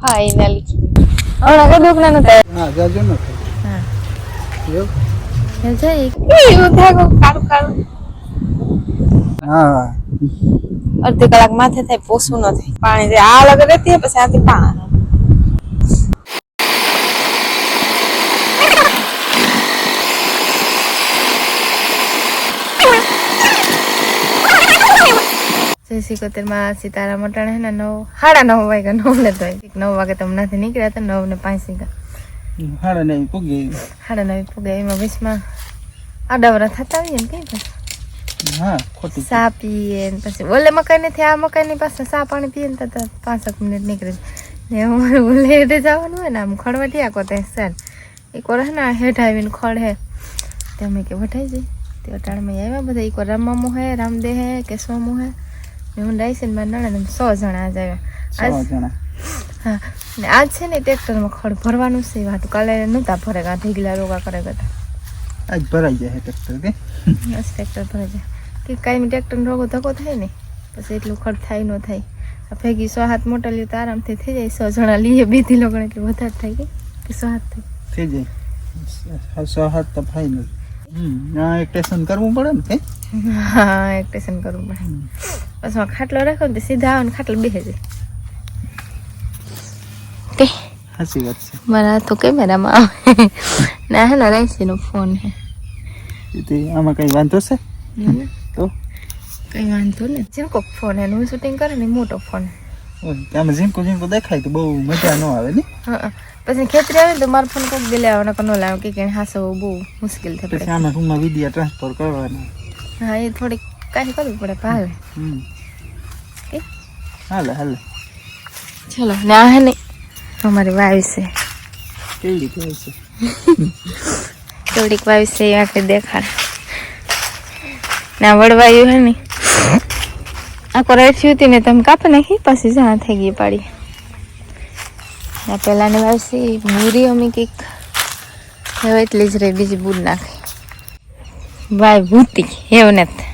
Finally હમણાં કઈ દુઃખ ના નતા હા. જાજો ન થાય એવું જઈ એવું થાય કાળું કાળું. હા. અડધી કલાક માથે થાય પોસું ન થાય. પાણી જે આ લગે રહેતી પછી આથી પાણી. જય શ્રી કતરમાં સીતારામ અટાણે હે ને નવ સાડા નવ વાગે નવ ને તો નવ વાગે તો નથી નીકળ્યા તો નવ ને પાંચ વાગ્યા સાડા નહીં પૂગી સાડા નવ પૂગે એમાં વીસમાં આડાવરા થતા હોઈએ ને કઈ સા હા ખોટી ચા પીએ ને પછી ઓલે મકાઈ નથી આ મકાઈ ની પાસે સા પાણી પીએ ને તો પાંચક મિનિટ નીકળે ને અમારે ઓલે હેઠે જવાનું હોય ને આમ ખડવા ત્યાં કોતે સર. એ કોર હે ને હેઠ આવીને ખડ હે. તમે અમે કે વઢાઈ જઈ તે અટાણમાં આવ્યા બધા. એક વાર રામામુ હે રામદે હે કે સોમુ હે. હું ડાઈસ ને મારા નણંદ સો જણા જ આવ્યા. હા. ને આજ છે ને ટ્રેક્ટરમાં ખડ ભરવાનું છે વાત કાલે નહોતા ભરે ગા ઢીગલા રોગા કરે ગતા આજ ભરાઈ જાય ટ્રેક્ટર કે? બસ ટ્રેક્ટર ભરાઈ જાય. કે કાંઈ ટ્રેક્ટરનો રોગો ધક્કો થાય ને પછી એટલું ખડ થાય ન થાય. આ ભેગી સો હાથ મોટા લ્યો તો આરામથી થઈ જાય. સો જણા લઈએ બેથી લોકો એટલે વધારે થાય કે કે સો હાથ થાય. થઈ જાય. સો હાથ તો થાય હમ હા એક ટેશન કરવું પડે ને હા એક ટેશન કરવું પડે. બસમાં ખાટલો રાખો ને તો સીધા આવે ને ખાટલો બેસે જાય. કે? સાચી વાત છે. મારા તો કેમેરામાં આવે. ના હે ને રાઈસીનો ફોન હે. તે આમાં કઈ વાંધો છે? તો? કઈ વાંધો ને. જેમ કોક ફોન હે ને હું શૂટિંગ કરે ને મોટો ફોન આમાં જેમ ઝીંકો દેખાય તો બહુ મજા ન આવે ને? હા પછી ખેતરી આવે ને તો મારો ફોન કોક દે લેવાનો કે ન લાવો. કે કે હાસવો બહુ મુશ્કેલ થાય પછી આમાં રૂમમાં વીડિયો ટ્રાન્સફર કરવાના. હા એ થોડીક કાંઈ કરવું પડે ભાવે હાલે. હાલે ચલો ને આ હે ને અમારી વાવી છે. કેવી કહે છે? થોડીક વાવ છે એ આખી દેખાડ. ના વડવાયું હે ને આ કોરાઈ હતી ને તમે કાપી નાખી પછી જ્યાં થઈ ગઈ પાડી. ના પહેલાંની વાવી છે મૂરી અમે કંઈક. હવે એટલી જ રહી બીજી બૂડ નાખી. વાય ભૂતી એવું નથી.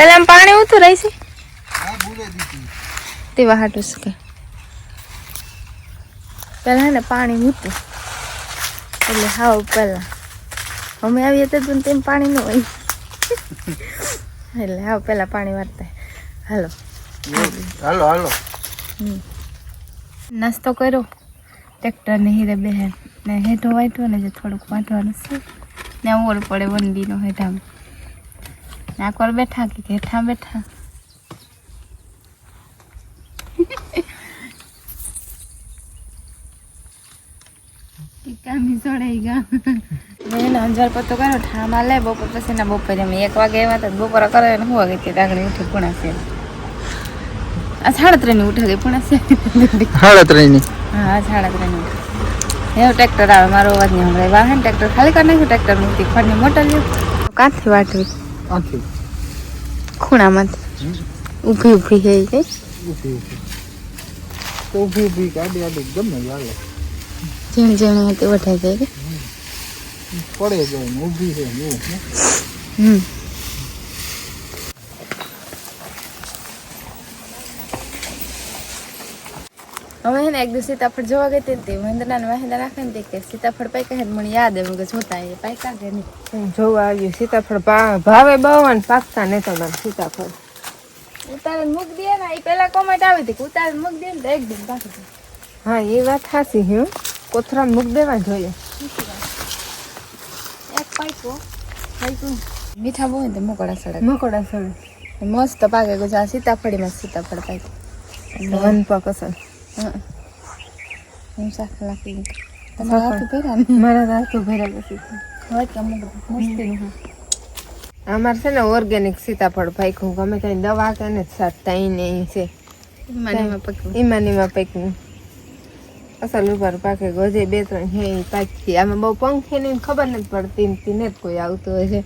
પેલા એમ પાણી ઉતું રહી છે? તેવા હાટું છે કે. પેલા હે ને પાણી ઉતું. એટલે હાવ પેલા અમે આવીએ તો પણ તેમ પાણી ન હોય. એટલે હાવ પેલા પાણી વારતા હાલો. હાલો હાલો. નાસ્તો કર્યો. ટ્રેક્ટર ને હીરે બેહેન ને હેઠો વાંટ્યો ને જે થોડુંક વાંટવાનું છે. ને ઓળ પડે વંડીનો હેઠામાં. ને કોર બેઠા કે ઘેઠા બેઠા? કામી જોડાઈ ગયા મેં અંજાર પત્તો કર્યો ઠામાં લે બપોર પછી ના બપોરે અમે એક વાગે આવ્યા હતા બપોરે કરે ને વાગે તે આગળ ઉઠી પૂણા છે આ સાડા ત્રણ ઉઠે ગઈ પૂણા છે હા સાડા ત્રણ એવું ટ્રેક્ટર આવે મારો અવાજ નહીં હમણાં વાહન ટ્રેક્ટર ખાલી કરી નાખ્યું ટ્રેક્ટર મૂકી ખડની મોટર લ્યો. કાંથી વાટવી? આથી ખૂણામાંથી ઊભી ઊભી થઈ ગઈ ઊભી ઊભી. તો ઊભી ઊભી ગાડી આડી ગમે ચાલે જેમ જેમ હતી વઢાઈ જાય કે? પડે જાય ઊભી છે એવું હમ. હવે હે ને એક દિવસ સીતાફળ જોવા ગઈ હતી ને મહેન્દ્રના મહેન્દ્ર રાખે ને કે સીતાફળ પાક્યા હે મને યાદ આવ્યું કે જોતા એ પાકા કે નહીં? જોવા આવ્યું સીતાફળ ભાવે બહુ અને પાકતા નતા મારે સીતાફળ. ઉતારીને મૂક દે ને એ પેલા કોમેન્ટ આવી હતી કે ઉતારીને મૂક દે ને તો એકદમ પાકી હા એ વાત સાચી હો. કોથરામાં મૂક દેવા જોઈએ. એક પાક્યો પાક્યું મીઠા બહુ ને તો મકોડા સળે મસ્ત પાકે ગુજરાત સીતાફળીમાં સીતાફળ પાકી. વન પાક અસર. હું શાક લાગી તમારા હાથ પહેર્યા ને? મારા રાતો ભર્યા પછી હોય કે અમુક મસ્તીનું અમારે છે ને ઓર્ગેનિક સીતાફળ પાક્યું. ગમે કઈ દવા કે ને ને ઈ છે. માનીમાં પક્યું. અસલ ઉપર પાકે ગોજે બે ત્રણ હે પાકી આમાં બહુ પંખી ની ખબર નથી પડતી તીને જ કોઈ આવતું હોય છે.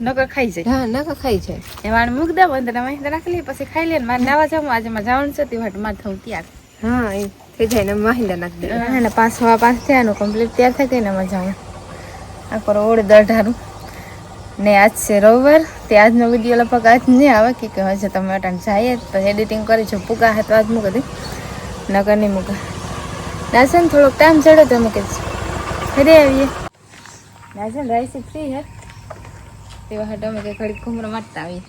નકર ખાઈ જાય. હા નકર ખાઈ છે એ વાણ મૂક દે અંદર રાખી લઈએ પછી ખાઈ લે મારે નાવા જવું. આજે માં જવાનું છે તે વાટમાં થવું ત્યાર. હા, એ જાય ને માહિંદા નાખી દે. અને પાંચ સવા થયાનું કમ્પ્લીટ તૈયાર થઈ ને માં જાઉં આ કરો ઓળ દઢારું ને આજ છે રવિવાર, તે આજનો વીડિયો લગભગ આજ નહીં આવે, કે કે હજે તમે અટાણ જઈએ, તો એડિટિંગ કરી જો પૂગા હે આજ મૂકી નકર નહીં મૂકા. નાસન થોડોક ટાઈમ ચડે તો મૂકે ફરી આવીએ. નાસન છે ને રાઈસ ફ્રી હે. તેવા હાટ અમે કંઈ ઘડી ઘૂમરો મારતા આવીએ.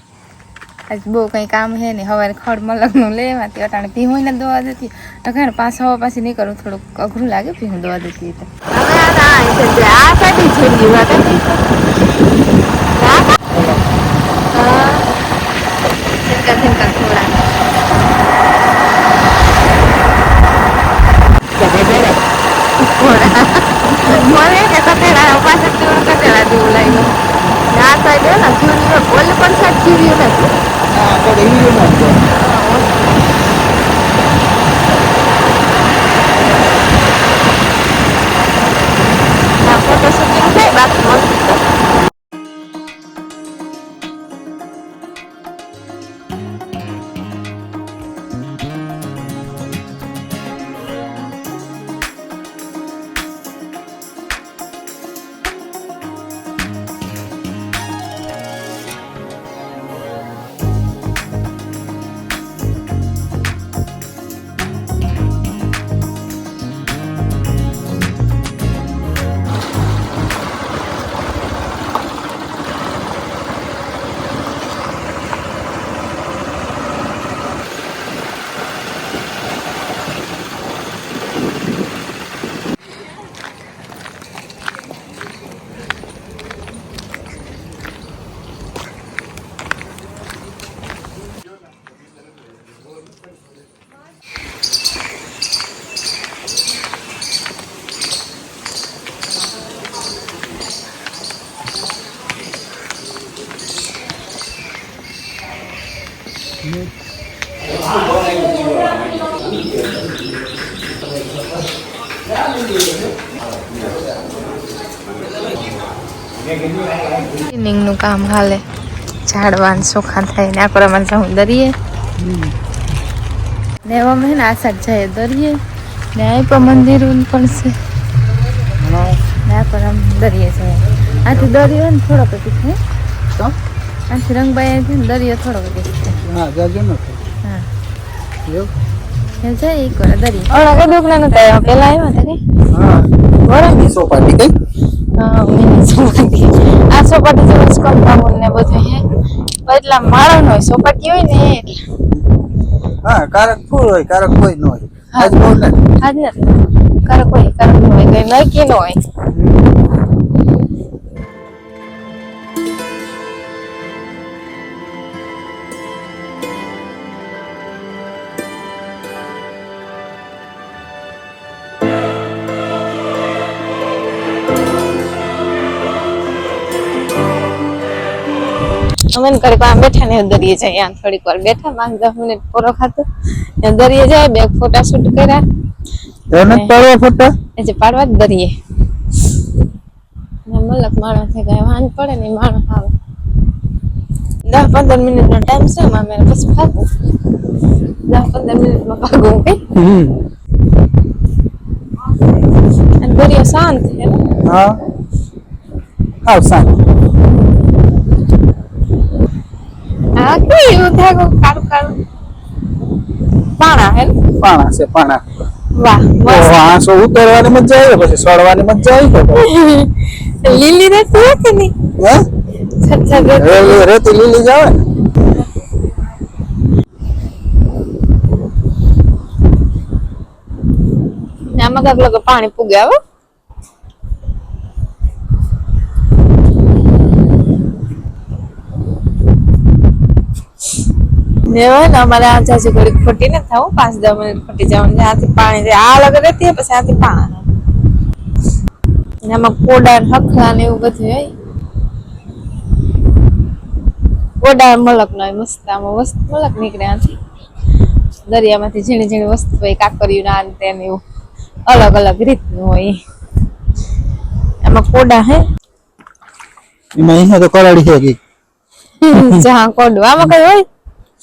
આજ બહુ કંઈ કામ હે ને સવારે ખડ મલગનું લેવા તે અટાણે પીવું ને દવા દેતી. અખાણ પાસ હવા પાછી નહીં કરું થોડુંક અઘરું લાગે પીવું દવા દેતી તો. મને કે આ છે જે આ સાડી છે ઈ વાત હતી. હા ઝીણકા ઝીણકા થોડા મને કે કટેડા પાછળ જેવું કટેડા જેવું લાગ્યું આ સાઈડ હે ને જીવ્યું ઓલી પણ સાઈડ જીવ્યું નથી હા આપણે ક્લિનિંગનું કામ હાલે. ઝાડવાન સુખા થાય ને આ જાઉં દરિયે ને અમે હે ને આ સાઈડ જાય દરિયે ને અહીં પણ મંદિર પણ છે. ને આ પણ આમ દરિયે જાય આથી દરિયો ને થોડોક પછી છે તો? આથી રંગબાઈ છે દરિયો થોડોક પછી છે હા જાજો ન હા. એવું? જાય એક વાર દરિયો ઓલા કદુક ના નતા આવ્યા પેલા આવ્યા હતા કે? હા. બરાબર સોપાટી કઈ? હા સોપાટી. આ સોપાટી જેવું જ કમ્પાઉન્ડ ને બધું હે? એટલા માળો નો હોય સોપાટી હોય ને એટલે હા કારક ફૂલ હોય કારક કોઈ ન હોય. હા. આજ બહુ ને. આજ નથી કારક હોય કારક નો હોય કઈ નક્કી નો હોય. અમે કરી ઘડીક આમ બેઠા ને દરિયે જાય. આમ થોડીક વાર બેઠા પાંચ દસ મિનિટ પૂરો ખાતો ને દરિયે જાય બે ફોટા શૂટ કર્યા. એને પાડવા ફોટા? એ જે પાડવા જ દરિયે. મલક માણસ થઈ ગયા વાંધ પડે ને માણો આવે. દસ પંદર મિનિટ નો ટાઈમ છે મામે મેં પછી ભાગું. દસ પંદર મિનિટમાં ભાગું કઈ દરિયો શાંત છે ને? હા. સાંજ આ થાય કાળું કાળું પાણા હે પાણા છે પાણા વાહ આંસો ઉતરવાની મજા આવે પછી સડવાની મજા આવી તો લીલી રેતી હોય કે નહીં? હે? છત રેતી લીલી જ ને? ને આમાં કાંક લોકો પાણી પુગ્યા આવે. ને અમારે આ જાજુ ઘડી ખોટી નથી થવું. પાંચ દસ મિનિટ ખોટી જવાનું આથી પાણી જાય આ અલગ રહેતી પછી આથી પાણી. આમાં કોડા ને હખલા ને એવું બધું હોય. કોડા મલક નો મસ્ત. આમાં વસ્તુ મલક નીકળે આથી. દરિયામાંથી ઝીણી ઝીણી વસ્તુ હોય કાકરિયું ના ને તેને એવું. અલગ અલગ રીતનું હોય. એમાં કોડા હે. એમાં અહીંયા તો કરાડી છે કે જ્યાં કોડું. આમાં કઈ હોય?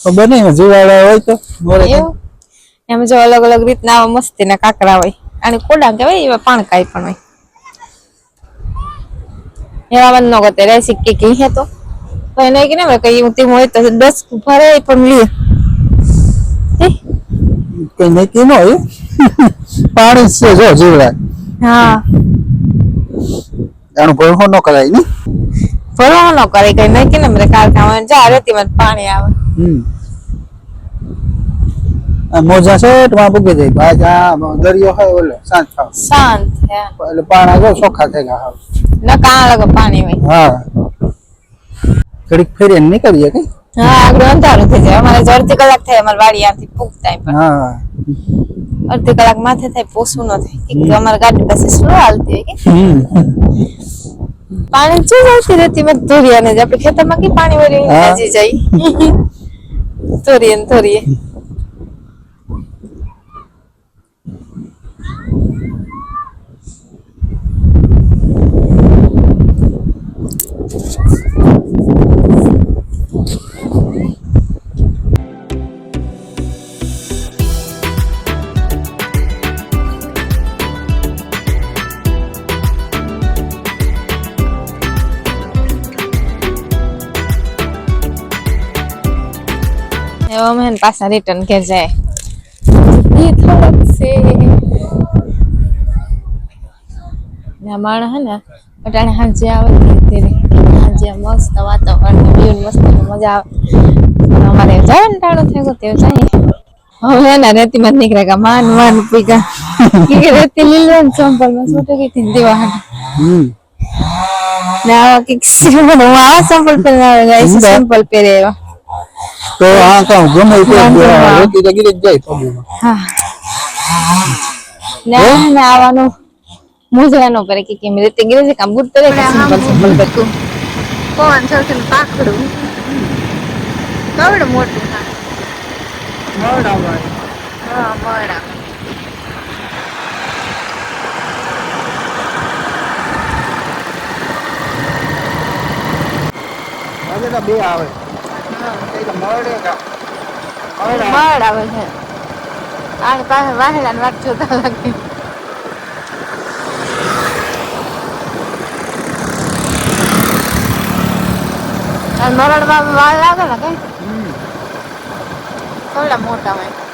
ખબર નહીં એમાં હોય તો મોરે એવું? જો અલગ અલગ રીતના આવા મસ્તી ના કાકરા હોય. અને કોડા કહેવાય એવા પાણકાઈ પણ હોય. એવા બંધ નો ગતે રહે કે કે હે તો? તો એને કે ને કઈ તેમ હોય તો દસ ભરે પણ લે? કઈ નક્કી ન હોય. પાણી છે જો જીવડા. હા. એનું ભરવો ન કરાય ને. ભરવો ન કરાય કઈ નહીં કે ને મને કારખામાં જા રેતીમાં પાણી આવે. મોજા છે તમારે પૂકી જાય. બાજ આ દરિયો હોય ઓલે શાંત થાવ. શાંત છે એટલે પાણા જો ચોખ્ખા થઈ ગયા. ન કાં લાગે પાણી હોય. હા. ઘડીક ફેરી નીકળીએ કઈ હા આગળ અંધારું થઈ જાય. અમારે અડધી કલાક થાય અમારે વાડી આથી પૂગતા પણ હા. અડધી કલાક માથે થાય પોસું ન થાય. કે અમારે ગાડી પાસે સ્લો હાલતી હોય કે? પાણી ચૂ આવતી રહેતી મત ધોરિયાને જ. આપણે ખેતરમાં કે પાણી વળી જાય ધોરીએ ને ધોરીએ એવા મેં પાછા રિટર્ન ઘેર જાય. એ થોડોક છે. ને માણસ હે ને અટાણે હાંજે આવે ને ત્યારે. હાંજે મસ્ત વાતાવરણ ને વ્યૂ મસ્ત ને મજા આવે. અમારે જવાનું ટાણું થયું તે જાય. હવે એના રેતીમાં જ નીકળે કે માન માન પીગા કે રેતી લીલો ને ચંપલમાં છોટે ગઈ હતી દેવા ને આવા સંપલ સંપલ પહેરે એવા તો આ કામ ગમે તે રોકી. તો ગીરી જાય પગમાં. હા ના ના આવવાનું મુજરાનો કરે કે કેમ રીતે ગીરે કામ ગુડ કરે કે સિમ્પલ સિમ્પલ બધું કોણ સૌથી પાકડું કવડ મોટું હા હા મોડા હવે તો બે આવે મળે આવે છે. આની પાસે વાહેલા ને વાત જોતા લાગે. મરણ વાળ લાગે ને કઈ? થોડા મોટા હોય.